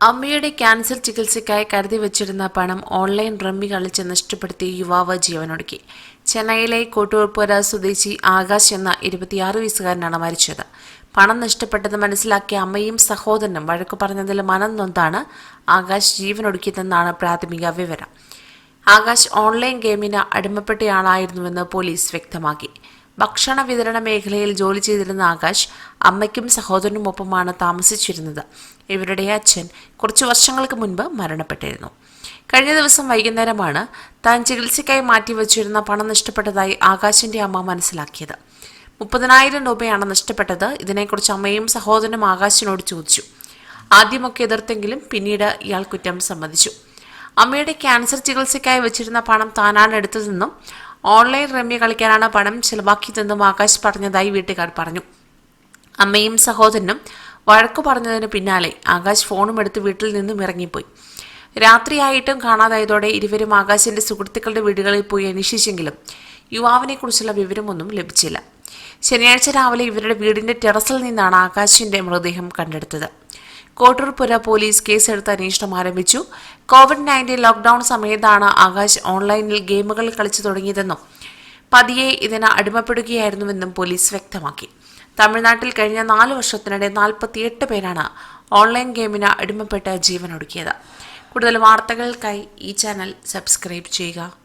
അമ്മയുടെ ക്യാൻസർ ചികിത്സയ്ക്കായി കരുതി വെച്ചിരുന്ന പണം ഓൺലൈൻ റമ്മി കളിച്ച് നഷ്ടപ്പെടുത്തി യുവാവ് ജീവനൊടുക്കി. ചെന്നൈയിലെ കോട്ടൂർപ്പുര സ്വദേശി ആകാശ് എന്ന ഇരുപത്തിയാറ് വയസ്സുകാരനാണ് മരിച്ചത്. പണം നഷ്ടപ്പെട്ടത് മനസ്സിലാക്കിയ അമ്മയും സഹോദരനും വഴക്കു പറഞ്ഞതിൽ മനം നൊന്താണ് ആകാശ് ജീവനൊടുക്കിയതെന്നാണ് പ്രാഥമിക വിവരം. ആകാശ് ഓൺലൈൻ ഗെയിമിന് അടിമപ്പെട്ടയാളായിരുന്നുവെന്ന് പോലീസ് വ്യക്തമാക്കി. ഭക്ഷണ വിതരണ മേഖലയിൽ ജോലി ചെയ്തിരുന്ന ആകാശ് അമ്മയ്ക്കും സഹോദരനുമൊപ്പമാണ് താമസിച്ചിരുന്നത്. ഇവരുടെ അച്ഛൻ കുറച്ച് വർഷങ്ങൾക്ക് മുൻപ് മരണപ്പെട്ടിരുന്നു. കഴിഞ്ഞ ദിവസം വൈകുന്നേരമാണ് താൻ ചികിത്സയ്ക്കായി മാറ്റിവെച്ചിരുന്ന പണം നഷ്ടപ്പെട്ടതായി ആകാശിന്റെ അമ്മ മനസ്സിലാക്കിയത്. മുപ്പതിനായിരം രൂപയാണ് നഷ്ടപ്പെട്ടത്. ഇതിനെക്കുറിച്ച് അമ്മയും സഹോദരനും ആകാശിനോട് ചോദിച്ചു. ആദ്യമൊക്കെ എതിർത്തെങ്കിലും പിന്നീട് ഇയാൾ കുറ്റം സമ്മതിച്ചു. അമ്മയുടെ ക്യാൻസർ ചികിത്സയ്ക്കായി വെച്ചിരുന്ന പണം താനാണ് എടുത്തതെന്നും ഓൺലൈൻ റമ്മി കളിക്കാനാണ് പണം ചെലവാക്കിയതെന്നും ആകാശ് പറഞ്ഞതായി വീട്ടുകാർ പറഞ്ഞു. അമ്മയും സഹോദരനും വഴക്കു പറഞ്ഞതിന് പിന്നാലെ ആകാശ് ഫോണും എടുത്ത് വീട്ടിൽ നിന്നും ഇറങ്ങിപ്പോയി. രാത്രിയായിട്ടും കാണാതായതോടെ ഇരുവരും ആകാശിന്റെ സുഹൃത്തുക്കളുടെ വീടുകളിൽ പോയി അന്വേഷിച്ചെങ്കിലും യുവാവിനെക്കുറിച്ചുള്ള വിവരമൊന്നും ലഭിച്ചില്ല. ശനിയാഴ്ച രാവിലെ ഇവരുടെ വീടിന്റെ ടെറസിൽ നിന്നാണ് ആകാശിന്റെ മൃതദേഹം കണ്ടെടുത്തത്. കോട്ടൂർപുര പോലീസ് കേസെടുത്ത് അന്വേഷണം ആരംഭിച്ചു. കോവിഡ് നയന്റീൻ ലോക്ഡൌൺ സമയത്താണ് ആകാശ് ഓൺലൈനിൽ ഗെയിമുകൾ കളിച്ചു തുടങ്ങിയതെന്നും പതിയെ ഇതിന് അടിമപ്പെടുകയായിരുന്നുവെന്നും പോലീസ് വ്യക്തമാക്കി. തമിഴ്നാട്ടിൽ കഴിഞ്ഞ നാല് വർഷത്തിനിടെ നാൽപ്പത്തിയെട്ട് പേരാണ് ഓൺലൈൻ ഗെയിമിന് അടിമപ്പെട്ട് ജീവനൊടുക്കിയത്. കൂടുതൽ വാർത്തകൾക്കായി ഈ ചാനൽ സബ്സ്ക്രൈബ് ചെയ്യുക.